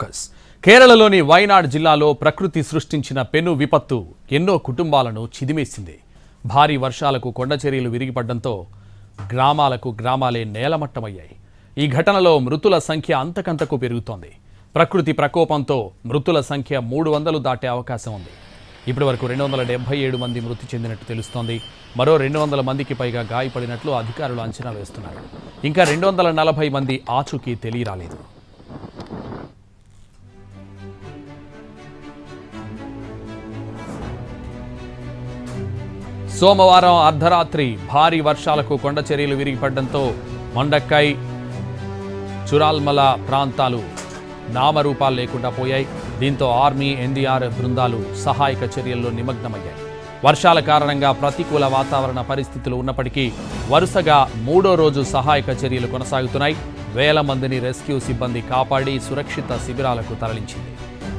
Focus. కేరళలోని వైనాడ్ జిల్లాలో ప్రకృతి సృష్టించిన పెను విపత్తు ఎన్నో కుటుంబాలను చిదిమేసింది. భారీ వర్షాలకు కొండచర్యలు విరిగిపడడంతో గ్రామాలకు గ్రామాలే నేలమట్టమయ్యాయి. ఈ ఘటనలో మృతుల సంఖ్య అంతకంతకు పెరుగుతోంది. ప్రకృతి ప్రకోపంతో మృతుల సంఖ్య మూడు వందలు దాటే అవకాశం ఉంది. ఇప్పటి వరకు రెండు వందల డెబ్బై ఏడు మంది మృతి చెందినట్టు తెలుస్తోంది. మరో రెండు వందల మందికి పైగా గాయపడినట్లు అధికారులు అంచనా వేస్తున్నారు. ఇంకా రెండు వందల నలభై మంది ఆచూకీ తెలియరాలేదు. సోమవారం అర్ధరాత్రి భారీ వర్షాలకు కొండ చర్యలు విరిగిపడడంతో మొండక్కై చురాల్మల ప్రాంతాలు నామరూపాలు లేకుండా పోయాయి. దీంతో ఆర్మీ ఎన్డీఆర్ఎఫ్ బృందాలు సహాయక చర్యల్లో నిమగ్నమయ్యాయి. వర్షాల కారణంగా ప్రతికూల వాతావరణ పరిస్థితులు ఉన్నప్పటికీ వరుసగా మూడో రోజు సహాయక చర్యలు కొనసాగుతున్నాయి. వేల మందిని రెస్క్యూ సిబ్బంది కాపాడి సురక్షిత శిబిరాలకు తరలించింది.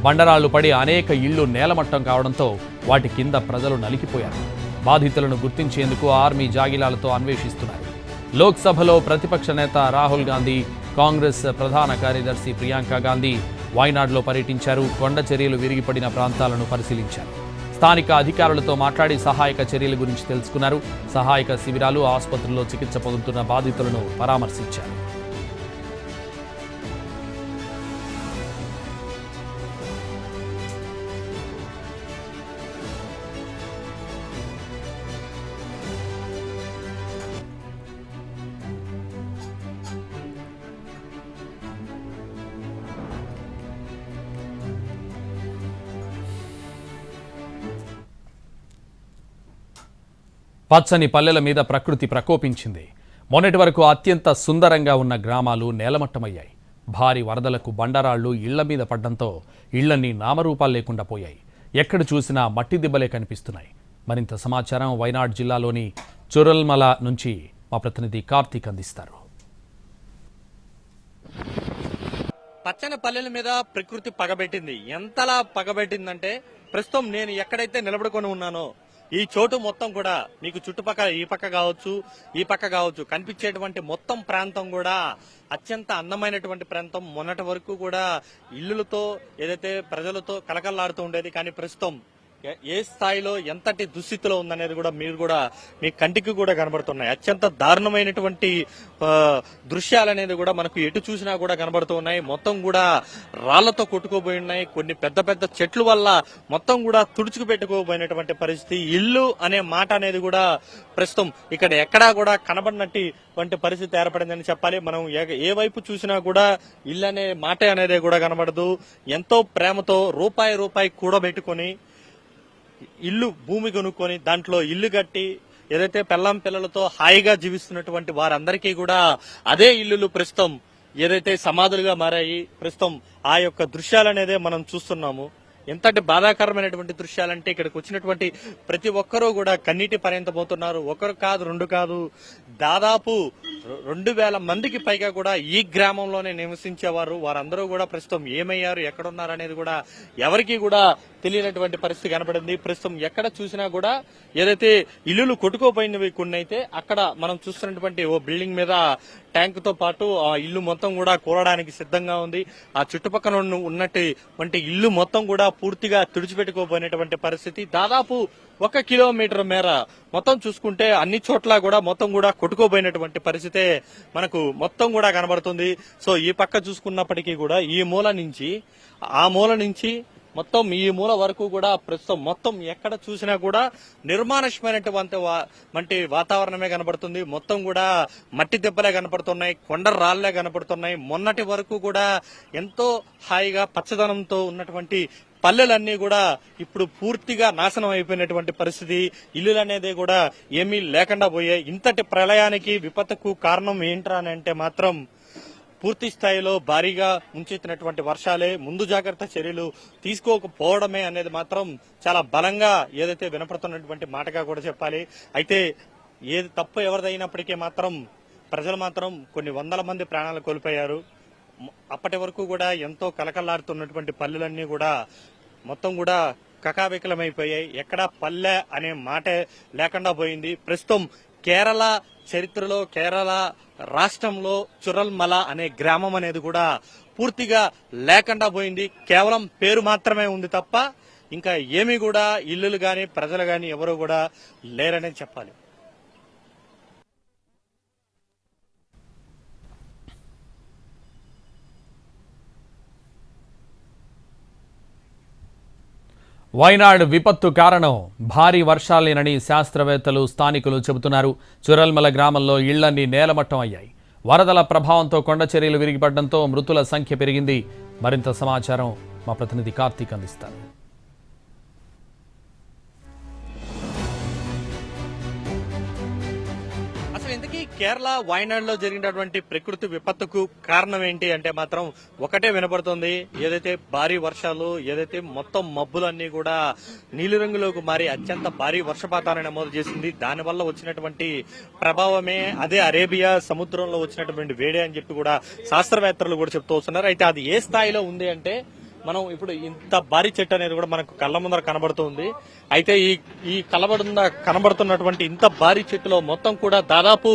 బండరాళ్ళు పడి అనేక ఇళ్ళు నేలమట్టం కావడంతో వాటి కింద ప్రజలు నలిగిపోయారు. బాధితులను గుర్తించేందుకు ఆర్మీ జాగిలాలతో అన్వేషిస్తున్నారు. లోక్సభలో ప్రతిపక్ష నేత రాహుల్ గాంధీ కాంగ్రెస్ ప్రధాన కార్యదర్శి ప్రియాంక గాంధీ వాయనాడ్లో పర్యటించారు. కొండ చర్యలు విరిగిపడిన ప్రాంతాలను పరిశీలించారు. స్థానిక అధికారులతో మాట్లాడి సహాయక చర్యల గురించి తెలుసుకున్నారు. సహాయక శిబిరాలు ఆసుపత్రుల్లో చికిత్స పొందుతున్న బాధితులను పరామర్శించారు. పచ్చని పల్లెల మీద ప్రకృతి ప్రకోపించింది. మొన్నటి వరకు అత్యంత సుందరంగా ఉన్న గ్రామాలు నేలమట్టమయ్యాయి. భారీ వరదలకు బండరాళ్ళు ఇళ్ళ మీద పడ్డంతో ఇళ్ళన్నీ నామరూపాలు లేకుండా పోయాయి. ఎక్కడ చూసినా మట్టి దిబ్బలే కనిపిస్తున్నాయి. మరింత సమాచారం వైనాడ్ జిల్లాలోని చురల్మల నుంచి మా ప్రతినిధి కార్తీక్ అందిస్తారు. పచ్చని పల్లెల మీద ప్రకృతి పగబెట్టింది. ఎంతలా పగబెట్టిందంటే ప్రస్తుతం నేను ఎక్కడైతే నిలబడుకొని ఉన్నానో ఈ చోటు మొత్తం కూడా మీకు చుట్టుపక్కల ఈ పక్క కావచ్చు ఈ పక్క కావచ్చు కనిపించేటువంటి మొత్తం ప్రాంతం కూడా అత్యంత అందమైనటువంటి ప్రాంతం. మొన్నటి వరకు కూడా ఇల్లులతో ఏదైతే ప్రజలతో కలకల్లాడుతూ ఉండేది కానీ ప్రస్తుతం ఏ- స్థాయిలో ఎంతటి దుస్థితిలో ఉందనేది కూడా మీరు కూడా మీ కంటికి కూడా కనబడుతున్నాయి. అత్యంత దారుణమైనటువంటి దృశ్యాలనేది దృశ్యాలు అనేది కూడా మనకు ఎటు చూసినా కూడా కనబడుతూ ఉన్నాయి. మొత్తం కూడా రాళ్ళతో కొట్టుకోబోయి ఉన్నాయి. కొన్ని పెద్ద పెద్ద చెట్లు వల్ల మొత్తం కూడా తుడుచుకు పెట్టుకోబోయినటువంటి పరిస్థితి. ఇల్లు అనే మాట అనేది కూడా ప్రస్తుతం ఇక్కడ ఎక్కడా కూడా కనబడినట్టు వంటి పరిస్థితి ఏర్పడిందని చెప్పాలి. మనం ఏ- ఏ వైపు చూసినా కూడా ఇల్లు అనే మాట అనేది కూడా కనబడదు. ఎంతో ప్రేమతో రూపాయి రూపాయి కూడబెట్టుకొని ఇల్లు భూమి కొనుక్కొని దాంట్లో ఇల్లు కట్టి ఏదైతే పెళ్ళం పిల్లలతో హాయిగా జీవిస్తున్నటువంటి వారందరికీ కూడా అదే ఇల్లులు ప్రస్తుతం ఏదైతే సమాధులుగా మారాయి ప్రస్తుతం ఆ యొక్క దృశ్యాలనేదే మనం చూస్తున్నాము. ఎంతటి బాధాకరమైనటువంటి దృశ్యాలంటే ఇక్కడికి వచ్చినటువంటి ప్రతి ఒక్కరూ కూడా కన్నీటి పర్యంతమవుతున్నారు ఒకరు కాదు రెండు కాదు. దాదాపు రెండు వేల మందికి పైగా కూడా ఈ గ్రామంలోనే నివసించేవారు. వారందరూ కూడా ప్రస్తుతం ఏమయ్యారు ఎక్కడున్నారు అనేది కూడా ఎవరికీ కూడా తెలియనటువంటి పరిస్థితి కనపడింది. ప్రస్తుతం ఎక్కడ చూసినా కూడా ఏదైతే ఇల్లులు కొట్టుకోపోయినవి కొన్ని అయితే అక్కడ మనం చూస్తున్నటువంటి ఓ బిల్డింగ్ మీద ట్యాంక్తో పాటు ఆ ఇల్లు మొత్తం కూడా కూలడానికి సిద్ధంగా ఉంది. ఆ చుట్టుపక్కల ఉన్నటువంటి ఇల్లు మొత్తం కూడా పూర్తిగా తుడిచిపెట్టుకోపోయినటువంటి పరిస్థితి. దాదాపు ఒక కిలోమీటర్ మేర మొత్తం చూసుకుంటే అన్ని చోట్ల కూడా మొత్తం కూడా కొట్టుకోపోయినటువంటి పరిస్థితే మనకు మొత్తం కూడా కనబడుతుంది. సో ఈ పక్క చూసుకున్నప్పటికీ కూడా ఈ మూల నుంచి ఆ మూల నుంచి మొత్తం ఈ మూల వరకు కూడా ప్రస్తుతం మొత్తం ఎక్కడ చూసినా కూడా నిర్మానుష్యమైనటువంటి వా- వంటి వాతావరణమే కనబడుతుంది. మొత్తం కూడా మట్టి దెబ్బలే కనపడుతున్నాయి. కొండ రాళ్ళే కనపడుతున్నాయి. మొన్నటి వరకు కూడా ఎంతో హాయిగా పచ్చదనంతో ఉన్నటువంటి పల్లెలన్నీ కూడా ఇప్పుడు పూర్తిగా నాశనం అయిపోయినటువంటి పరిస్థితి. ఇల్లులు అనేది కూడా ఏమీ లేకుండా పోయాయి. ఇంతటి ప్రళయానికి విపత్తుకు కారణం ఏంట్రా అని అంటే మాత్రం పూర్తి స్థాయిలో భారీగా ముంచెత్తినటువంటి వర్షాలే ముందు జాగ్రత్త చర్యలు తీసుకోకపోవడమే అనేది మాత్రం చాలా బలంగా ఏదైతే వినపడుతున్నటువంటి మాటగా కూడా చెప్పాలి. అయితే ఏది తప్పు ఎవరిదైనప్పటికీ మాత్రం ప్రజలు మాత్రం కొన్ని వందల మంది ప్రాణాలు కోల్పోయారు. అప్పటి వరకు కూడా ఎంతో కలకల్లాడుతున్నటువంటి పల్లెలన్నీ కూడా మొత్తం కూడా కకావికలమైపోయాయి. ఎక్కడా పల్లె అనే మాటే లేకుండా పోయింది. ప్రస్తుతం కేరళ చరిత్రలో కేరళ రాష్ట్రంలో చురల్మల అనే గ్రామం అనేది కూడా పూర్తిగా లేకుండా పోయింది. కేవలం పేరు మాత్రమే ఉంది తప్ప ఇంకా ఏమీ కూడా ఇల్లులు కానీ ప్రజలు కానీ ఎవరు కూడా లేరనే చెప్పాలి. వైనాడ్ విపత్తు కారణం భారీ వర్షాలేనని శాస్త్రవేత్తలు స్థానికులు చెబుతున్నారు. చురల్మల గ్రామంలో ఇళ్ళన్నీ నేలమట్టం అయ్యాయి. వరదల ప్రభావంతో కొండ చర్యలు విరిగిపడడంతో మృతుల సంఖ్య పెరిగింది. మరింత సమాచారం మా ప్రతినిధి కార్తీక్ అందిస్తారు. కేరళ వయనాడ్లో జరిగినటువంటి ప్రకృతి విపత్తుకు కారణం ఏంటి అంటే మాత్రం ఒకటే వినపడుతుంది. ఏదైతే భారీ వర్షాలు ఏదైతే మొత్తం మబ్బులన్నీ కూడా నీలిరంగులోకి మారి అత్యంత భారీ వర్షపాతాన్ని నమోదు చేసింది. దానివల్ల వచ్చినటువంటి ప్రభావమే అదే అరేబియా సముద్రంలో వచ్చినటువంటి వేడే అని చెప్పి కూడా శాస్త్రవేత్తలు కూడా చెప్తూ వస్తున్నారు. అయితే అది ఏ స్థాయిలో ఉంది అంటే మనం ఇప్పుడు ఇంత భారీ చెట్టు అనేది కూడా మనకు కళ్ళ ముందర కనబడుతుంది. అయితే ఈ ఈ కలబడున్న కనబడుతున్నటువంటి ఇంత భారీ చెట్టులో మొత్తం కూడా దాదాపు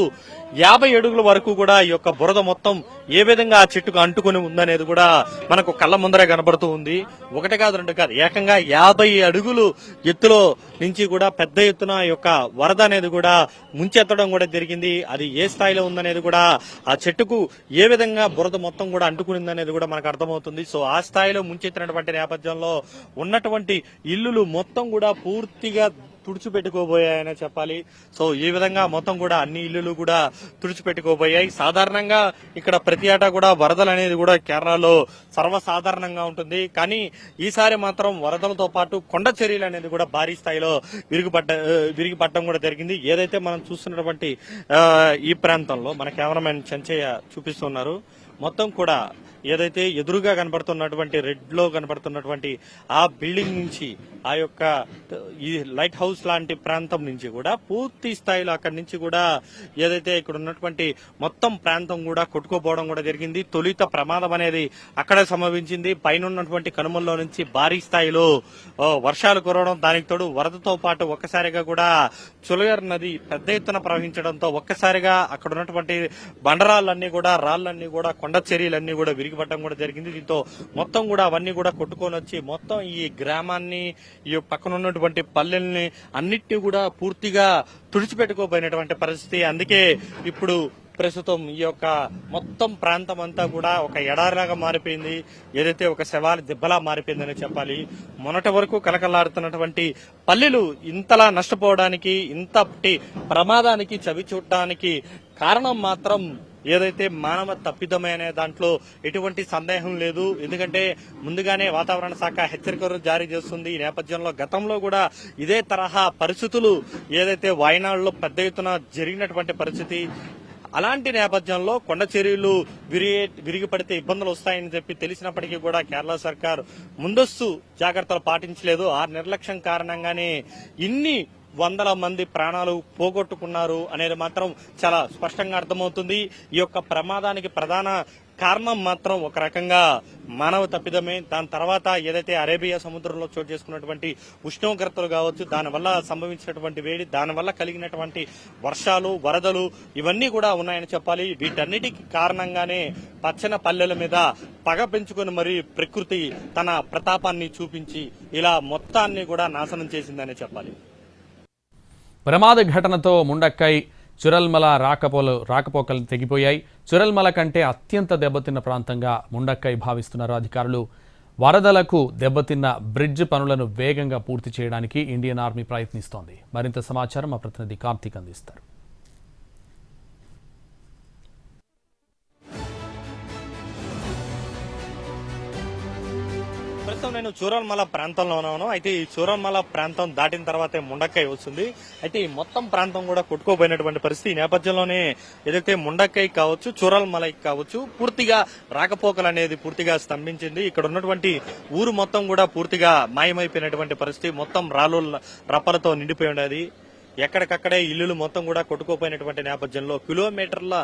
యాభై అడుగుల వరకు కూడా ఈ యొక్క బురద మొత్తం ఏ విధంగా ఆ చెట్టుకు అంటుకుని ఉందనేది కూడా మనకు కళ్ళ ముందరే కనబడుతూ ఉంది. ఒకటి కాదు రెండు కాదు. ఏకంగా యాభై అడుగులు ఎత్తులో నుంచి కూడా పెద్ద ఎత్తున ఈ యొక్క వరద అనేది కూడా ముంచెత్తడం కూడా జరిగింది. అది ఏ స్థాయిలో ఉందనేది కూడా ఆ చెట్టుకు ఏ విధంగా బురద మొత్తం కూడా అంటుకునిందనేది కూడా మనకు అర్థమవుతుంది. సో ఆ స్థాయిలో ముంచెత్తినటువంటి నేపథ్యంలో ఉన్నటువంటి ఇల్లులు మొత్తం కూడా పూర్తిగా తుడిచిపెట్టుకోబోయాయనే చెప్పాలి. సో ఈ విధంగా మొత్తం కూడా అన్ని ఇల్లులు కూడా తుడిచిపెట్టుకోబోయాయి. సాధారణంగా ఇక్కడ ప్రతి ఏటా కూడా వరదలు అనేది కూడా కేరళలో సర్వసాధారణంగా ఉంటుంది. కానీ ఈసారి మాత్రం వరదలతో పాటు కొండ చర్యలు అనేది కూడా భారీ స్థాయిలో విరిగిపడ్డ విరిగిపడడం కూడా జరిగింది. ఏదైతే మనం చూస్తున్నటువంటి ఈ ప్రాంతంలో మన కెమెరామెన్ చెంచయ్య చూపిస్తున్నారు మొత్తం కూడా ఏదైతే ఎదురుగా కనబడుతున్నటువంటి రెడ్లో కనబడుతున్నటువంటి ఆ బిల్డింగ్ నుంచి ఆ యొక్క ఈ లైట్ హౌస్ లాంటి ప్రాంతం నుంచి కూడా పూర్తి స్థాయిలో అక్కడి నుంచి కూడా ఏదైతే ఇక్కడ ఉన్నటువంటి మొత్తం ప్రాంతం కూడా కొట్టుకోపోవడం కూడా జరిగింది. తొలిత ప్రమాదం అనేది అక్కడ సంభవించింది. పైన ఉన్నటువంటి కనుమల్లో నుంచి భారీ స్థాయిలో వర్షాలు కురవడం దానికి తోడు వరదతో పాటు ఒక్కసారిగా కూడా చులగర్ నది పెద్ద ఎత్తున ప్రవహించడంతో ఒక్కసారిగా అక్కడ ఉన్నటువంటి బండరాళ్ళన్నీ కూడా రాళ్ళన్నీ కూడా కొండ చర్యలన్నీ కూడా పట్టడం కూడా జరిగింది. దీంతో మొత్తం కూడా అవన్నీ కూడా కొట్టుకొని వచ్చి మొత్తం ఈ గ్రామాన్ని ఈ పక్కన ఉన్నటువంటి పల్లెల్ని అన్నిటినీ కూడా పూర్తిగా తుడిచిపెట్టుకోపోయినటువంటి పరిస్థితి. అందుకే ఇప్పుడు ప్రస్తుతం ఈ యొక్క మొత్తం ప్రాంతం అంతా కూడా ఒక ఎడారిలాగా మారిపోయింది. ఏదైతే ఒక శవాల దెబ్బలా మారిపోయిందని చెప్పాలి. మొన్నటి వరకు కలకలాడుతున్నటువంటి పల్లెలు ఇంతలా నష్టపోవడానికి ఇంతటి ప్రమాదానికి చవి చూడటానికి కారణం మాత్రం ఏదైతే మానవ తప్పిదమనే అనే దాంట్లో ఎటువంటి సందేహం లేదు. ఎందుకంటే ముందుగానే వాతావరణ శాఖ హెచ్చరికలు జారీ చేస్తుంది. ఈ నేపథ్యంలో గతంలో కూడా ఇదే తరహా పరిస్థితులు ఏదైతే వాయనాడులో పెద్ద ఎత్తున జరిగినటువంటి పరిస్థితి అలాంటి నేపథ్యంలో కొండ చర్యలు విరిగి విరిగి పడితే ఇబ్బందులు వస్తాయని చెప్పి తెలిసినప్పటికీ కూడా కేరళ సర్కార్ ముందస్తు జాగ్రత్తలు పాటించలేదు. ఆ నిర్లక్ష్యం కారణంగానే ఇన్ని వందల మంది ప్రాణాలు పోగొట్టుకున్నారు అనేది మాత్రం చాలా స్పష్టంగా అర్థమవుతుంది. ఈ యొక్క ప్రమాదానికి ప్రధాన కారణం మాత్రం ఒక రకంగా మానవ తప్పిదమే. దాని తర్వాత ఏదైతే అరేబియా సముద్రంలో చోటు చేసుకున్నటువంటి ఉష్ణోగ్రతలు కావచ్చు దానివల్ల సంభవించినటువంటి వేడి దానివల్ల కలిగినటువంటి వర్షాలు వరదలు ఇవన్నీ కూడా ఉన్నాయని చెప్పాలి. వీటన్నిటికి కారణంగానే పచ్చన పల్లెల మీద పగ పెంచుకొని మరి ప్రకృతి తన ప్రతాపాన్ని చూపించి ఇలా మొత్తాన్ని కూడా నాశనం చేసిందనే చెప్పాలి. ప్రమాద ఘటనతో ముండక్కై చురల్మల రాకపోలు రాకపోకలు తెగిపోయాయి. చురల్మల కంటే అత్యంత దెబ్బతిన్న ప్రాంతంగా ముండక్కై భావిస్తున్నారు అధికారులు. వరదలకు దెబ్బతిన్న బ్రిడ్జ్ పనులను వేగంగా పూర్తి చేయడానికి ఇండియన్ ఆర్మీ ప్రయత్నిస్తోంది. మరింత సమాచారం మా ప్రతినిధి కార్తీక్ అందిస్తారు. ప్రస్తుతం నేను చూరల్మల ప్రాంతంలో ఉన్నాను అయితే ఈ చూరల్మల ప్రాంతం దాటిన తర్వాతే ముండక్కై వస్తుంది. అయితే ఈ మొత్తం ప్రాంతం కూడా కొట్టుకోపోయినటువంటి పరిస్థితి. ఈ నేపథ్యంలోనే ఏదైతే ముండక్కై కావచ్చు చూరల్మలై కావచ్చు పూర్తిగా రాకపోకలు అనేది పూర్తిగా స్తంభించింది. ఇక్కడ ఉన్నటువంటి ఊరు మొత్తం కూడా పూర్తిగా మాయమైపోయినటువంటి పరిస్థితి. మొత్తం రాళ్ళు రప్పలతో నిండిపోయి ఉండేది. ఎక్కడికక్కడే ఇల్లులు మొత్తం కూడా కొట్టుకోపోయినటువంటి నేపథ్యంలో కిలోమీటర్ల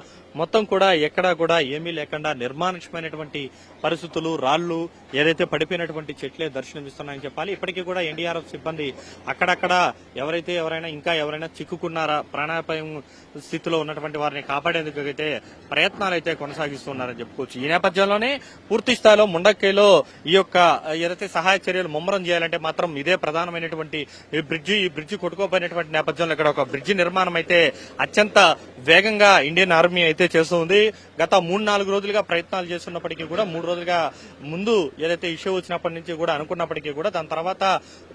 మొత్తం కూడా ఎక్కడా కూడా ఏమీ లేకుండా నిర్మానుష్యమైనటువంటి పరిస్థితులు రాళ్ళు ఏదైతే పడిపోయినటువంటి చెట్లే దర్శనమిస్తున్నాయని చెప్పాలి. ఇప్పటికీ కూడా ఎన్డీఆర్ఎఫ్ సిబ్బంది అక్కడక్కడ ఎవరైతే ఎవరైనా ఇంకా ఎవరైనా చిక్కుకున్నారా ప్రాణాపాయం స్థితిలో ఉన్నటువంటి వారిని కాపాడేందుకు అయితే ప్రయత్నాలు అయితే కొనసాగిస్తున్నారని చెప్పుకోవచ్చు. ఈ నేపథ్యంలోనే పూర్తి స్థాయిలో ముండక్కైలో ఈ యొక్క ఏదైతే సహాయ చర్యలు ముమ్మరం చేయాలంటే మాత్రం ఇదే ప్రధానమైనటువంటి ఈ బ్రిడ్జి ఈ బ్రిడ్జి కొట్టుకోపోయినటువంటి నేపథ్యం నేపథ్యంలో ఇక్కడ ఒక బ్రిడ్జి నిర్మాణం అయితే అత్యంత వేగంగా ఇండియన్ ఆర్మీ అయితే చేస్తుంది గత మూడు నాలుగు రోజులుగా ప్రయత్నాలు చేస్తున్నప్పటికీ కూడా మూడు రోజులుగా ముందు ఏదైతే ఇష్యూ వచ్చినప్పటి నుంచి కూడా అనుకున్నప్పటికీ కూడా దాని తర్వాత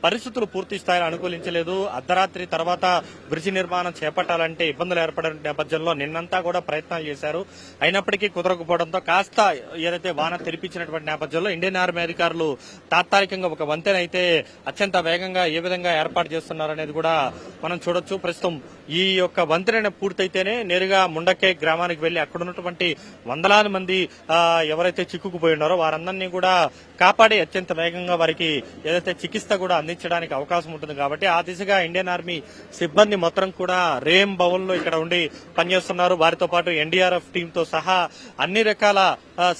పరిస్థితులు పూర్తి స్థాయిలో అనుకూలించలేదు. అర్ధరాత్రి తర్వాత బ్రిడ్జి నిర్మాణం చేపట్టాలంటే ఇబ్బందులు ఏర్పడిన నేపథ్యంలో నిన్నంతా కూడా ప్రయత్నాలు చేశారు. అయినప్పటికీ కుదరకపోవడంతో కాస్త ఏదైతే వాన తెరిపించినటువంటి నేపథ్యంలో ఇండియన్ ఆర్మీ అధికారులు తాత్కాలికంగా ఒక వంతెన అయితే అత్యంత వేగంగా ఏ విధంగా ఏర్పాటు చేస్తున్నారనేది కూడా మనం చూడొచ్చు. ప్రస్తుతం ఈ యొక్క వంతెన పూర్తయితేనే నేరుగా ముండకే గ్రామానికి వెళ్ళి అక్కడ ఉన్నటువంటి వందలాది మంది ఎవరైతే చిక్కుకుపోయి ఉన్నారో వారందరినీ కూడా కాపాడి అత్యంత వేగంగా వారికి ఏదైతే చికిత్స కూడా అందించడానికి అవకాశం ఉంటుంది కాబట్టి ఆ దిశగా ఇండియన్ ఆర్మీ సిబ్బంది మొత్తం కూడా రేమ్ భవన్లో ఇక్కడ ఉండి పనిచేస్తున్నారు. వారితో పాటు ఎన్డీఆర్ఎఫ్ టీమ్తో సహా అన్ని రకాల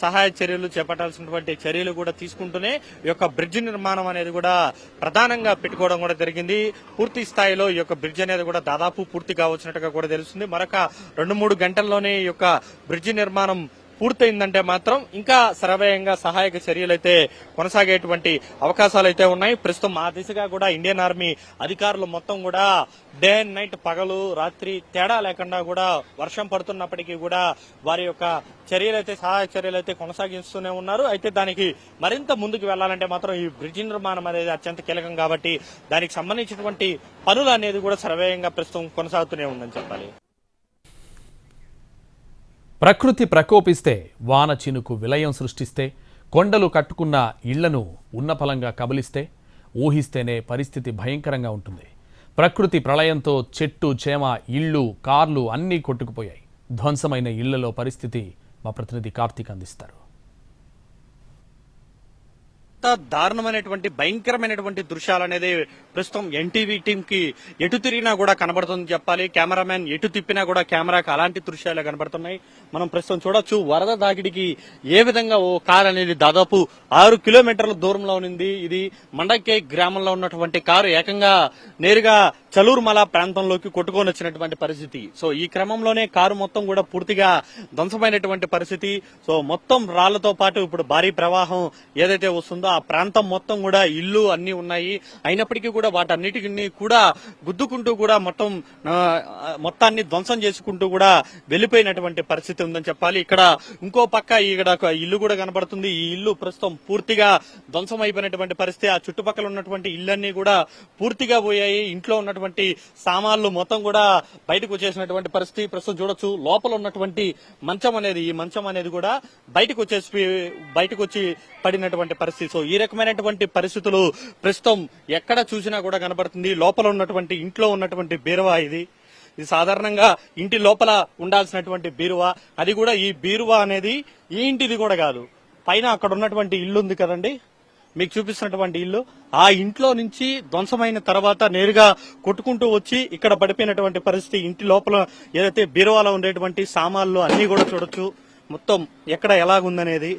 సహాయ చర్యలు చేపట్టాల్సినటువంటి చర్యలు కూడా తీసుకుంటూనే ఈ యొక్క బ్రిడ్జ్ నిర్మాణం అనేది కూడా ప్రధానంగా పెట్టుకోవడం కూడా జరిగింది. పూర్తి స్థాయిలో ఈ యొక్క బ్రిడ్జ్ అనేది కూడా దాదాపు పూర్తి కావచ్చినట్టుగా కూడా తెలుస్తుంది. మరొక రెండు మూడు గంటల్లోనే ఈ యొక్క బ్రిడ్జ్ నిర్మాణం పూర్తయిందంటే మాత్రం ఇంకా సరవేయంగా సహాయక చర్యలైతే కొనసాగేటువంటి అవకాశాలు అయితే ఉన్నాయి. ప్రస్తుతం ఆ దిశగా కూడా ఇండియన్ ఆర్మీ అధికారులు మొత్తం కూడా డే అండ్ నైట్ పగలు రాత్రి తేడా లేకుండా కూడా వర్షం పడుతున్నప్పటికీ కూడా వారి యొక్క చర్యలైతే సహాయ చర్యలు అయితే కొనసాగిస్తూనే ఉన్నారు. అయితే దానికి మరింత ముందుకు వెళ్ళాలంటే మాత్రం ఈ బ్రిడ్జి నిర్మాణం అనేది అత్యంత కీలకం కాబట్టి దానికి సంబంధించినటువంటి పనులు అనేది కూడా శరవేయంగా ప్రస్తుతం కొనసాగుతూనే ఉందని చెప్పాలి. ప్రకృతి ప్రకోపిస్తే వాన చినుకు విలయం సృష్టిస్తే కొండలు కట్టుకున్న ఇళ్ళను ఉన్నఫలంగా కబలిస్తే ఊహిస్తేనే పరిస్థితి భయంకరంగా ఉంటుంది. ప్రకృతి ప్రళయంతో చెట్టు చేమ ఇళ్ళు కార్లు అన్నీ కొట్టుకుపోయాయి. ధ్వంసమైన ఇళ్ళలో పరిస్థితి మా ప్రతినిధి కార్తీక్ అందిస్తారు. దారుణమైనటువంటి భయంకరమైనటువంటి దృశ్యాలు అనేది ప్రస్తుతం ఎన్టీవీ టీం కి ఎటు తిరిగినా కూడా కనబడుతుంది చెప్పాలి. కెమెరామ్యాన్ ఎటు తిప్పినా కూడా కెమెరాకి అలాంటి దృశ్యాలే కనబడుతున్నాయి. మనం ప్రస్తుతం చూడొచ్చు వరద దాగిడికి ఏ విధంగా ఓ కారు అనేది దాదాపు ఆరు కిలోమీటర్ల దూరంలో ఉంది ఇది మండకే గ్రామంలో ఉన్నటువంటి కారు ఏకంగా నేరుగా చలూరుమల ప్రాంతంలోకి కొట్టుకొని వచ్చినటువంటి పరిస్థితి. సో ఈ క్రమంలోనే కారు మొత్తం కూడా పూర్తిగా ధ్వంసమైనటువంటి పరిస్థితి. సో మొత్తం రాళ్ళతో పాటు ఇప్పుడు భారీ ప్రవాహం ఏదైతే వస్తుందో ఆ ప్రాంతం మొత్తం కూడా ఇల్లు అన్ని ఉన్నాయి. అయినప్పటికీ కూడా వాటన్నిటిని కూడా గుద్దుకుంటూ కూడా మొత్తం ఆ, మొత్తాన్ని ధ్వంసం చేసుకుంటూ కూడా వెళ్ళిపోయినటువంటి పరిస్థితి ఉందని చెప్పాలి. ఇక్కడ ఇంకో పక్క ఇక్కడ ఒక ఇల్లు కూడా కనబడుతుంది. ఈ ఇల్లు ప్రస్తుతం పూర్తిగా ధ్వంసం అయిపోయినటువంటి పరిస్థితి. ఆ చుట్టుపక్కల ఉన్నటువంటి ఇళ్ళన్నీ కూడా పూర్తిగా పోయాయి. ఇంట్లో ఉన్నటువంటి సామాన్లు మొత్తం కూడా బయటకు వచ్చేసినటువంటి పరిస్థితి. ప్రస్తుతం చూడొచ్చు. లోపల ఉన్నటువంటి మంచం అనేది ఈ మంచం అనేది కూడా బయటకు వచ్చేసి బయటకు వచ్చి పడినటువంటి పరిస్థితి. సో ఈ రకమైనటువంటి పరిస్థితులు ప్రస్తుతం ఎక్కడ చూసినా కూడా కనబడుతుంది. లోపల ఉన్నటువంటి ఇంట్లో ఉన్నటువంటి బీరువా ఇది. ఇది సాధారణంగా ఇంటి లోపల ఉండాల్సినటువంటి బీరువా. అది కూడా ఈ బీరువా అనేది ఈ ఇంటిది కూడా కాదు. పైన అక్కడ ఉన్నటువంటి ఇల్లు ఉంది కదండి. మీకు చూపిస్తున్నటువంటి ఇల్లు. ఆ ఇంట్లో నుంచి ధ్వంసమైన తర్వాత నేరుగా కొట్టుకుంటూ వచ్చి ఇక్కడ పడిపోయినటువంటి పరిస్థితి. ఇంటి లోపల ఏదైతే బీరువాలో ఉండేటువంటి సామాన్లు అన్ని కూడా చూడొచ్చు. మొత్తం ఎక్కడ ఎలాగుందనేది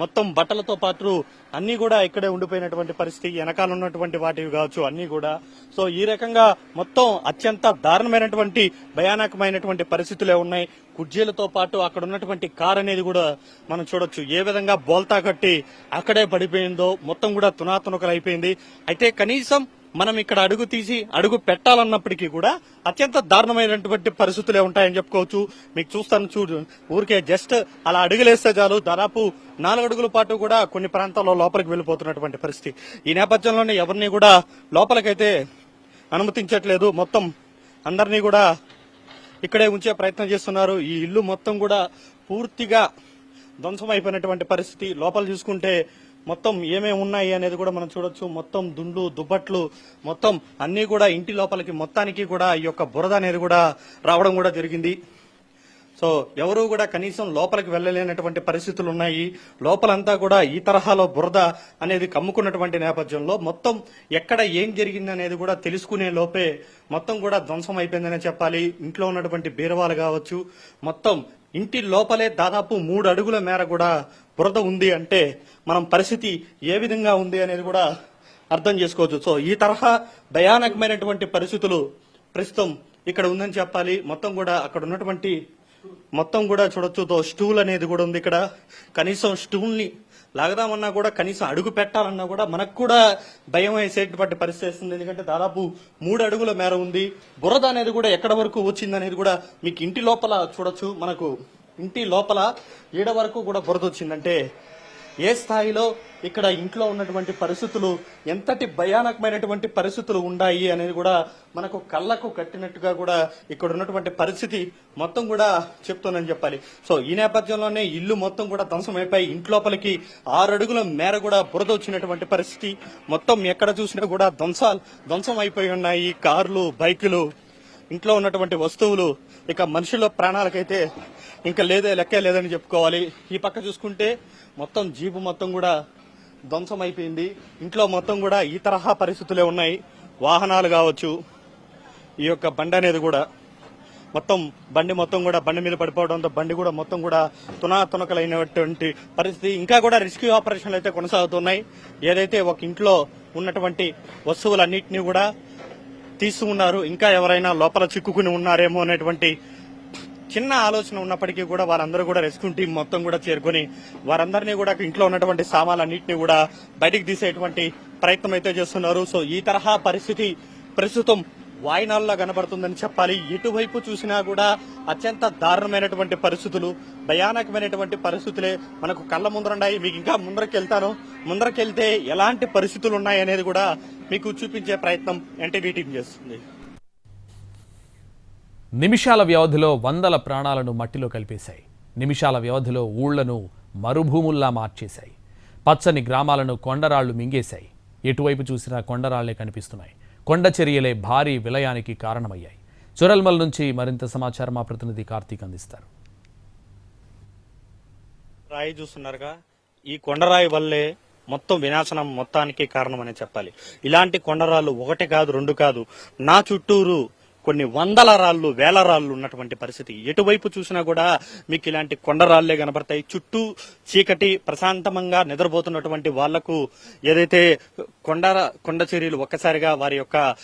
మొత్తం బట్టలతో పాటు అన్ని కూడా ఇక్కడే ఉండిపోయినటువంటి పరిస్థితి వెనకాల ఉన్నటువంటి వాటివి కావచ్చు అన్ని కూడా. సో ఈ రకంగా మొత్తం అత్యంత దారుణమైనటువంటి భయానకమైనటువంటి పరిస్థితులే ఉన్నాయి. కుర్జీలతో పాటు అక్కడ ఉన్నటువంటి కార్ అనేది కూడా మనం చూడొచ్చు. ఏ విధంగా బోల్తా కట్టి అక్కడే పడిపోయిందో మొత్తం కూడా తునాతునకలు అయిపోయింది అయితే కనీసం మనం ఇక్కడ అడుగు తీసి అడుగు పెట్టాలన్నప్పటికీ కూడా అత్యంత దారుణమైనటువంటి పరిస్థితులే ఉంటాయని చెప్పుకోవచ్చు. మీకు చూస్తాను చూడు. ఊరికే జస్ట్ అలా అడుగులేస్తే చాలు. దాదాపు నాలుగు అడుగుల పాటు కూడా కొన్ని ప్రాంతాల్లో లోపలికి వెళ్ళిపోతున్నటువంటి పరిస్థితి. ఈ నేపథ్యంలోనే ఎవరిని కూడా లోపలికైతే అనుమతించట్లేదు. మొత్తం అందరినీ కూడా ఇక్కడే ఉంచే ప్రయత్నం చేస్తున్నారు. ఈ ఇల్లు మొత్తం కూడా పూర్తిగా ధ్వంసం అయిపోయినటువంటి పరిస్థితి. లోపల చూసుకుంటే మొత్తం ఏమేమి ఉన్నాయి అనేది కూడా మనం చూడొచ్చు. మొత్తం దుండ్లు దుబ్బట్లు మొత్తం అన్ని కూడా ఇంటి లోపలికి మొత్తానికి కూడా ఈ యొక్క బురద అనేది కూడా రావడం కూడా జరిగింది. సో ఎవరు కూడా కనీసం లోపలికి వెళ్ళలేనటువంటి పరిస్థితులు ఉన్నాయి. లోపలంతా కూడా ఈ తరహాలో బురద అనేది కమ్ముకున్నటువంటి నేపథ్యంలో మొత్తం ఎక్కడ ఏం జరిగింది అనేది కూడా తెలుసుకునే లోపే మొత్తం కూడా ధ్వంసం అయిపోయిందనే చెప్పాలి. ఇంట్లో ఉన్నటువంటి బీరవాలు కావచ్చు. మొత్తం ఇంటి లోపలే దాదాపు మూడు అడుగుల మేర కూడా బురద ఉంది అంటే మనం పరిస్థితి ఏ విధంగా ఉంది అనేది కూడా అర్థం చేసుకోవచ్చు. సో ఈ తరహా భయానకమైనటువంటి పరిస్థితులు ప్రస్తుతం ఇక్కడ ఉందని చెప్పాలి. మొత్తం కూడా అక్కడ ఉన్నటువంటి మొత్తం కూడా చూడొచ్చు. స్టూల్ అనేది కూడా ఉంది ఇక్కడ. కనీసం స్టూల్ని లాగదామన్నా కూడా కనీసం అడుగు పెట్టాలన్నా కూడా మనకు కూడా భయం వేసేటువంటి పరిస్థితి వస్తుంది. ఎందుకంటే దాదాపు మూడు అడుగుల మేర ఉంది. బురద అనేది కూడా ఎక్కడ వరకు వచ్చింది అనేది కూడా మీకు ఇంటి లోపల చూడొచ్చు. మనకు ఇంటి లోపల ఈడ వరకు కూడా బురద వచ్చిందంటే ఏ స్థాయిలో ఇక్కడ ఇంట్లో ఉన్నటువంటి పరిస్థితులు ఎంతటి భయానకమైనటువంటి పరిస్థితులు ఉన్నాయి అనేది కూడా మనకు కళ్ళకు కట్టినట్టుగా కూడా ఇక్కడ ఉన్నటువంటి పరిస్థితి మొత్తం కూడా చెప్తుందని చెప్పాలి. సో ఈ నేపథ్యంలోనే ఇల్లు మొత్తం కూడా ధ్వంసమైపోయి ఇంట్లోపలికి ఆరు అడుగుల మేర కూడా బురద వచ్చినటువంటి పరిస్థితి. మొత్తం ఎక్కడ చూసినా కూడా ధ్వంసాలు ధ్వంసం అయిపోయి ఉన్నాయి. కార్లు బైకులు ఇంట్లో ఉన్నటువంటి వస్తువులు ఇక మనుషుల ప్రాణాలకైతే ఇంకా లేదే లెక్కే లేదని చెప్పుకోవాలి. ఈ పక్క చూసుకుంటే మొత్తం జీపు మొత్తం కూడా ధ్వంసం అయిపోయింది ఇంట్లో మొత్తం కూడా ఈ తరహా పరిస్థితులే ఉన్నాయి. వాహనాలు కావచ్చు ఈ యొక్క బండి అనేది కూడా మొత్తం బండి మొత్తం కూడా బండి మీద పడిపోవడంతో బండి కూడా మొత్తం కూడా తునా తునకలైనటువంటి పరిస్థితి. ఇంకా కూడా రెస్క్యూ ఆపరేషన్లు అయితే కొనసాగుతున్నాయి. ఏదైతే ఒక ఇంట్లో ఉన్నటువంటి వస్తువులన్నింటినీ కూడా తీస్తూ ఉన్నారు ఇంకా ఎవరైనా లోపల చిక్కుకుని ఉన్నారేమో అనేటువంటి చిన్న ఆలోచన ఉన్నప్పటికీ కూడా వారందరూ కూడా రెస్క్యూ టీం మొత్తం కూడా చేరుకొని వారందరినీ కూడా ఇంట్లో ఉన్నటువంటి సామాన్లన్నింటినీ కూడా బయటికి తీసేటువంటి ప్రయత్నం అయితే చేస్తున్నారు. సో ఈ తరహా పరిస్థితి ప్రస్తుతం వాయినాల్లో కనబడుతుందని చెప్పాలి. ఎటువైపు చూసినా కూడా అత్యంత దారుణమైనటువంటి పరిస్థితులు భయానకమైనటువంటి పరిస్థితులే మనకు కళ్ళ ముందరున్నాయి. మీకు ఇంకా ముందరకెళ్తాను. ముందరకెళ్తే ఎలాంటి పరిస్థితులు ఉన్నాయి అనేది కూడా మీకు చూపించే ప్రయత్నం ఎన్టీవీ టీం చేస్తుంది. నిమిషాల వ్యవధిలో వందల ప్రాణాలను మట్టిలో కలిపేశాయి. నిమిషాల వ్యవధిలో ఊళ్ళను మరుభూముల్లా మార్చేశాయి. పచ్చని గ్రామాలను కొండరాళ్ళు మింగేశాయి. ఎటువైపు చూసినా కొండరాళ్ళే కనిపిస్తున్నాయి. కొండ చర్యలే భారీ విలయానికి కారణమయ్యాయి. చురల్మల్ నుంచి మరింత సమాచారం మా ప్రతినిధి కార్తీక్ అందిస్తారు. రాయి చూస్తున్నారుగా. ఈ కొండరాయి వల్లే మొత్తం వినాశనం మొత్తానికి కారణమని చెప్పాలి. ఇలాంటి కొండరాళ్ళు ఒకటి కాదు రెండు కాదు. నా చుట్టూరు కొన్ని వందల రాళ్ళు వేల రాళ్ళు ఉన్నటువంటి పరిస్థితి. ఎటువైపు చూసినా కూడా మీకు ఇలాంటి కొండరాళ్ళే కనబడతాయి. చుట్టూ చీకటి ప్రశాంతంగా నిద్రపోతున్నటువంటి వాళ్ళకు ఏదైతే కొండ కొండ చర్యలు ఒక్కసారిగా వారి యొక్క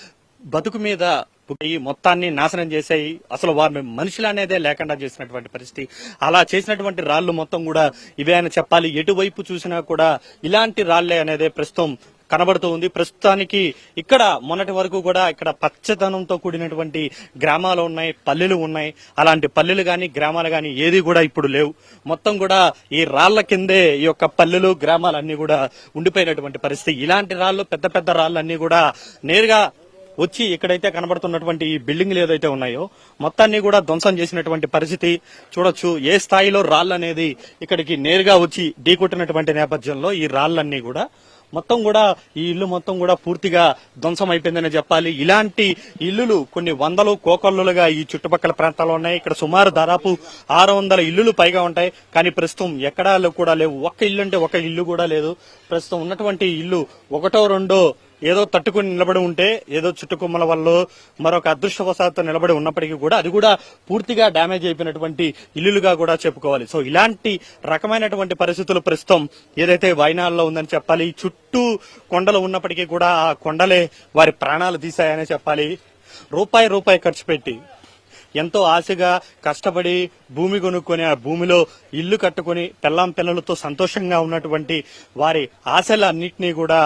బతుకు మీద ఈ మొత్తాన్ని నాశనం చేసాయి. అసలు వారిని మనుషులు అనేదే లేకుండా చేసినటువంటి పరిస్థితి. అలా చేసినటువంటి రాళ్ళు మొత్తం కూడా ఇవే అని చెప్పాలి. ఎటువైపు చూసినా కూడా ఇలాంటి రాళ్ళే అనేదే ప్రస్తుతం కనబడుతూ ఉంది. ప్రస్తుతానికి ఇక్కడ మొన్నటి వరకు కూడా ఇక్కడ పచ్చదనంతో కూడినటువంటి గ్రామాలు ఉన్నాయి పల్లెలు ఉన్నాయి. అలాంటి పల్లెలు కానీ గ్రామాలు కానీ ఏది కూడా ఇప్పుడు లేవు. మొత్తం కూడా ఈ రాళ్ళ కిందే ఈ యొక్క పల్లెలు గ్రామాలన్నీ కూడా ఉండిపోయినటువంటి పరిస్థితి. ఇలాంటి రాళ్ళు పెద్ద పెద్ద రాళ్ళన్నీ కూడా నేరుగా వచ్చి ఇక్కడైతే కనబడుతున్నటువంటి ఈ బిల్డింగ్లు ఏదైతే ఉన్నాయో మొత్తాన్ని కూడా ధ్వంసం చేసినటువంటి పరిస్థితి. చూడొచ్చు ఏ స్థాయిలో రాళ్ళు అనేది ఇక్కడికి నేరుగా వచ్చి ఢీకొట్టినటువంటి నేపథ్యంలో ఈ రాళ్ళన్నీ కూడా మొత్తం కూడా ఈ ఇల్లు మొత్తం కూడా పూర్తిగా ధ్వంసం అయిపోయిందని చెప్పాలి. ఇలాంటి ఇల్లులు కొన్ని వందలు కోకొల్లులుగా ఈ చుట్టుపక్కల ప్రాంతాల్లో ఉన్నాయి. ఇక్కడ సుమారు దాదాపు ఆరు వందల ఇల్లులు పైగా ఉంటాయి. కానీ ప్రస్తుతం ఎక్కడా కూడా లేవు. ఒక్క ఇల్లు అంటే ఒక ఇల్లు కూడా లేదు. ప్రస్తుతం ఉన్నటువంటి ఇల్లు ఒకటో రెండో ఏదో తట్టుకుని నిలబడి ఉంటే ఏదో చుట్టుకొమ్మల వల్ల మరొక అదృష్టవశాత్తు నిలబడి ఉన్నప్పటికీ కూడా అది కూడా పూర్తిగా డ్యామేజ్ అయిపోయినటువంటి ఇల్లులుగా కూడా చెప్పుకోవాలి. సో ఇలాంటి రకమైనటువంటి పరిస్థితులు ప్రస్తుతం ఏదైతే వైనాల్లో ఉందని చెప్పాలి చుట్టూ కొండలు ఉన్నప్పటికీ కూడా ఆ కొండలే వారి ప్రాణాలు తీశాయనే చెప్పాలి. రూపాయి రూపాయి ఖర్చు పెట్టి ఎంతో ఆశగా కష్టపడి భూమి కొనుక్కొని ఆ భూమిలో ఇల్లు కట్టుకొని పెళ్ళాం పిల్లలతో సంతోషంగా ఉన్నటువంటి వారి ఆశలన్నింటినీ కూడా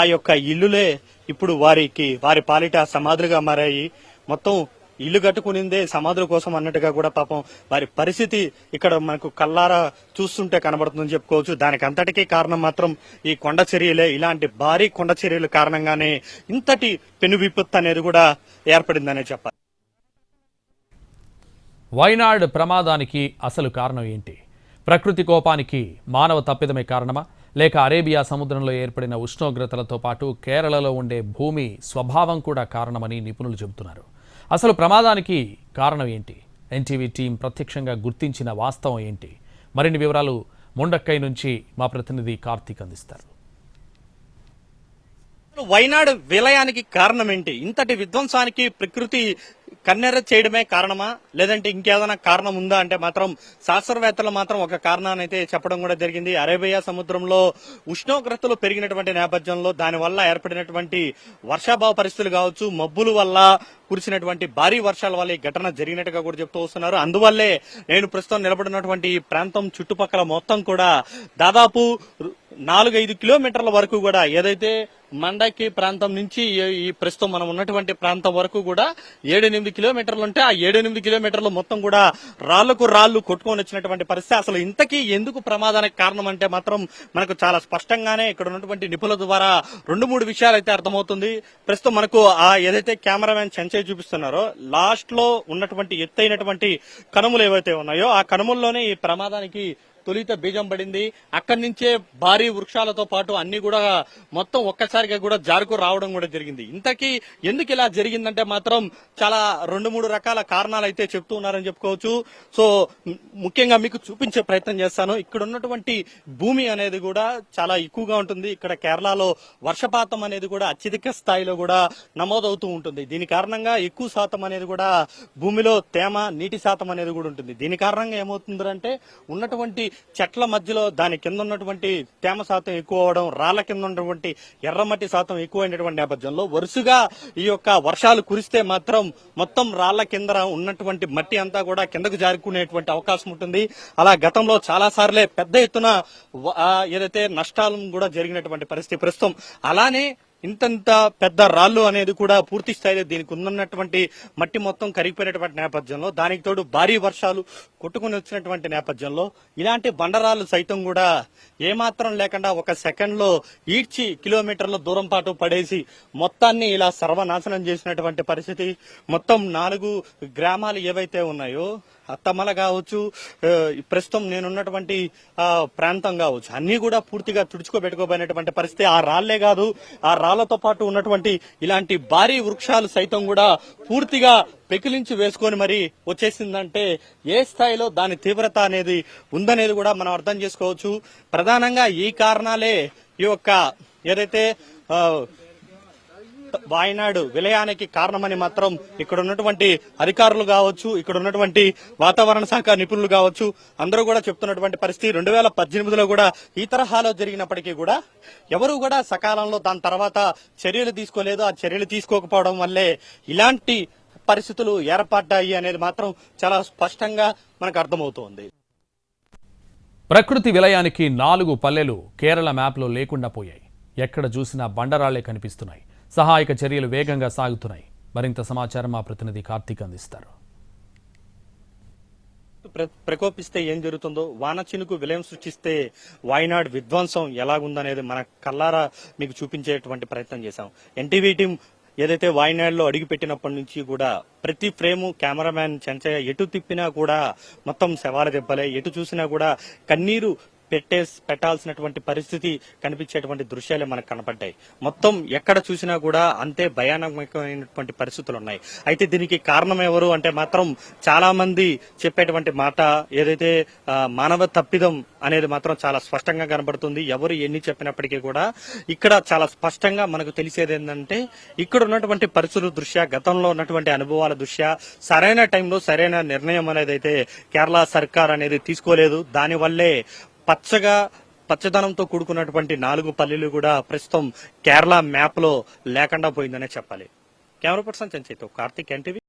ఆ యొక్క ఇల్లులే ఇప్పుడు వారికి వారి పాలిట సమాధులుగా మారాయి. మొత్తం ఇల్లు కట్టుకునిందే సమాధుల కోసం అన్నట్టుగా కూడా పాపం వారి పరిస్థితి ఇక్కడ మనకు కల్లారా చూస్తుంటే కనబడుతుందని చెప్పుకోవచ్చు. దానికి అంతటికీ కారణం మాత్రం ఈ కొండ చర్యలే. ఇలాంటి భారీ కొండ చర్యల కారణంగానే ఇంతటి పెను విపత్తు అనేది కూడా ఏర్పడిందనే చెప్పాలి. వైనాడ్ ప్రమాదానికి అసలు కారణం ఏంటి? ప్రకృతి కోపానికి మానవ తప్పిదమే కారణమా? లేక అరేబియా సముద్రంలో ఏర్పడిన ఉష్ణోగ్రతలతో పాటు కేరళలో ఉండే భూమి స్వభావం కూడా కారణమని నిపుణులు చెబుతున్నారు. అసలు ప్రమాదానికి కారణం ఏంటి? ఎన్టీవీ టీం ప్రత్యక్షంగా గుర్తించిన వాస్తవం ఏంటి? మరిన్ని వివరాలు ముండక్కై నుంచి మా ప్రతినిధి కార్తీక్ అందిస్తారు. వైనాడు విలయానికి కారణం ఏంటి? ఇంతటి విధ్వంసానికి ప్రకృతి కన్నెర చేయడమే కారణమా? లేదంటే ఇంకేదైనా కారణం ఉందా? అంటే మాత్రం శాస్త్రవేత్తలు మాత్రం ఒక కారణాన్ని అయితే చెప్పడం కూడా జరిగింది. అరేబియా సముద్రంలో ఉష్ణోగ్రతలు పెరిగినటువంటి నేపథ్యంలో దానివల్ల ఏర్పడినటువంటి వర్షాభావ పరిస్థితులు కావచ్చు మబ్బుల వల్ల కురిసినటువంటి భారీ వర్షాల వల్ల ఈ ఘటన జరిగినట్టుగా కూడా చెప్తూ వస్తున్నారు. అందువల్లే నేను ప్రస్తుతం నిలబడినటువంటి ఈ ప్రాంతం చుట్టుపక్కల మొత్తం కూడా దాదాపు నాలుగైదు కిలోమీటర్ల వరకు కూడా ఏదైతే మండకి ప్రాంతం నుంచి ఈ- ప్రస్తుతం మనం ఉన్నటువంటి ప్రాంతం వరకు కూడా ఏడెనిమిది కిలోమీటర్లు ఉంటే ఆ ఏడెనిమిది కిలోమీటర్లు మొత్తం కూడా రాళ్ళకు రాళ్ళు కొట్టుకొని వచ్చినటువంటి పరిస్థితి. అసలు ఇంతకీ ఎందుకు ప్రమాదానికి కారణం అంటే మాత్రం మనకు చాలా స్పష్టంగానే ఇక్కడ ఉన్నటువంటి నిపుణుల ద్వారా రెండు మూడు విషయాలు అయితే అర్థమవుతుంది. ప్రస్తుతం మనకు ఆ ఏదైతే కెమెరామెన్ చెంచే చూపిస్తున్నారో లాస్ట్లో ఉన్నటువంటి ఎత్తైనటువంటి కనుమలు ఏవైతే ఉన్నాయో ఆ కనుమల్లోనే ఈ ప్రమాదానికి తొలిత బీజం పడింది. అక్కడి నుంచే భారీ వృక్షాలతో పాటు అన్ని కూడా మొత్తం ఒక్కసారిగా కూడా జారుకు రావడం కూడా జరిగింది. ఇంతకీ ఎందుకు ఇలా జరిగిందంటే మాత్రం చాలా రెండు మూడు రకాల కారణాలు అయితే చెప్తూ ఉన్నారని చెప్పుకోవచ్చు. సో ముఖ్యంగా మీకు చూపించే ప్రయత్నం చేస్తాను. ఇక్కడ ఉన్నటువంటి భూమి అనేది కూడా చాలా ఎక్కువగా ఉంటుంది. ఇక్కడ కేరళలో వర్షపాతం అనేది కూడా అత్యధిక స్థాయిలో కూడా నమోదవుతూ ఉంటుంది. దీని కారణంగా ఎక్కువ శాతం అనేది కూడా భూమిలో తేమ నీటి శాతం అనేది కూడా ఉంటుంది. దీని కారణంగా ఏమవుతుందంటే ఉన్నటువంటి చెట్ల మధ్యలో దాని కింద ఉన్నటువంటి తేమ శాతం ఎక్కువ అవడం రాళ్ళ కింద ఉన్నటువంటి ఎర్రమట్టి శాతం ఎక్కువైనటువంటి నేపథ్యంలో వరుసగా ఈ యొక్క వర్షాలు కురిస్తే మాత్రం మొత్తం రాళ్ళ కింద ఉన్నటువంటి మట్టి అంతా కూడా కిందకు జారుకునేటువంటి అవకాశం ఉంటుంది. అలా గతంలో చాలా సార్లే పెద్ద ఎత్తున ఏదైతే నష్టాలు కూడా జరిగినటువంటి పరిస్థితి ప్రస్తుతం అలానే ఇంతంత పెద్ద రాళ్ళు అనేది కూడా పూర్తి స్థాయిలో దీనికి ఉన్నటువంటి మట్టి మొత్తం కరిగిపోయినటువంటి నేపథ్యంలో దానికి తోడు భారీ వర్షాలు కొట్టుకుని వచ్చినటువంటి నేపథ్యంలో ఇలాంటి బండరాళ్ళు సైతం కూడా ఏమాత్రం లేకుండా ఒక సెకండ్లో ఈడ్చి కిలోమీటర్ల దూరం పాటు పడేసి మొత్తాన్ని ఇలా సర్వనాశనం చేసినటువంటి పరిస్థితి మొత్తం నాలుగు గ్రామాలు ఏవైతే ఉన్నాయో అత్తమల కావచ్చు ప్రస్తుతం నేనున్నటువంటి ప్రాంతం కావచ్చు అన్ని కూడా పూర్తిగా తుడుచుకోబెట్టుకోబోయినటువంటి పరిస్థితి. ఆ రాళ్ళే కాదు ఆ రాళ్ళతో పాటు ఉన్నటువంటి ఇలాంటి భారీ వృక్షాలు సైతం కూడా పూర్తిగా పెకిలించి వేసుకొని మరి వచ్చేసిందంటే ఏ స్థాయిలో దాని తీవ్రత అనేది ఉందనేది కూడా మనం అర్థం చేసుకోవచ్చు. ప్రధానంగా ఈ కారణాలే ఈ యొక్క ఏదైతే వాయనాడు విలయానికి కారణమని మాత్రం ఇక్కడ ఉన్నటువంటి అధికారులు కావచ్చు ఇక్కడ ఉన్నటువంటి వాతావరణ శాఖ నిపుణులు కావచ్చు అందరూ కూడా చెప్తున్నటువంటి పరిస్థితి. రెండు వేల పద్దెనిమిదిలో కూడా ఈ తరహాలో జరిగినప్పటికీ కూడా ఎవరు కూడా సకాలంలో దాని తర్వాత చర్యలు తీసుకోలేదు. ఆ చర్యలు తీసుకోకపోవడం వల్లే ఇలాంటి పరిస్థితులు ఏర్పడ్డాయి అనేది మాత్రం చాలా స్పష్టంగా మనకు అర్థమవుతోంది. ప్రకృతి విలయానికి నాలుగు పల్లెలు కేరళ మ్యాప్లో లేకుండా పోయాయి. ఎక్కడ చూసినా బండరాళ్ళే కనిపిస్తున్నాయి. సహాయక చర్యలు వేగంగా సాగుతున్నాయి. మరింత సమాచారం మా ప్రతినిధి కార్తీక్ అందిస్తారు. ప్ర- ప్రకోపిస్తే ఏం జరుగుతుందో వాన చినుకు విలయం సృష్టిస్తే వాయనాడ్ విధ్వంసం ఎలాగుందనేది మన కల్లారా మీకు చూపించేటువంటి ప్రయత్నం చేశాం. ఎన్టీవీ టీం ఏదైతే వాయినాడులో అడుగుపెట్టినప్పటి నుంచి కూడా ప్రతి ఫ్రేము కెమెరామ్యాన్ చెంచయ్య ఎటు తిప్పినా కూడా మొత్తం శవాల దెబ్బలే ఎటు చూసినా కూడా కన్నీరు పెట్టే పెట్టాల్సినటువంటి పరిస్థితి కనిపించేటువంటి దృశ్యాలే మనకు కనపడ్డాయి. మొత్తం ఎక్కడ చూసినా కూడా అంతే భయానకమైనటువంటి పరిస్థితులు ఉన్నాయి అయితే దీనికి కారణం ఎవరు అంటే మాత్రం చాలా మంది చెప్పేటువంటి మాట ఏదైతే మానవ తప్పిదం అనేది మాత్రం చాలా స్పష్టంగా కనబడుతుంది. ఎవరు ఎన్ని చెప్పినప్పటికీ కూడా ఇక్కడ చాలా స్పష్టంగా మనకు తెలిసేది ఏంటంటే ఇక్కడ ఉన్నటువంటి పరిస్థితుల దృష్ట్యా గతంలో ఉన్నటువంటి అనుభవాల దృష్ట్యా సరైన టైంలో సరైన నిర్ణయం అనేది అయితే కేరళ సర్కార్ అనేది తీసుకోలేదు. దానివల్లే పచ్చగా పచ్చదనంతో కూడుకున్నటువంటి నాలుగు పల్లెలు కూడా ప్రస్తుతం కేరళ మ్యాప్లో లేకుండా పోయిందనే చెప్పాలి. కెమెరా పర్సన్ చంచైతో కార్తీక్ ఎన్టీవీ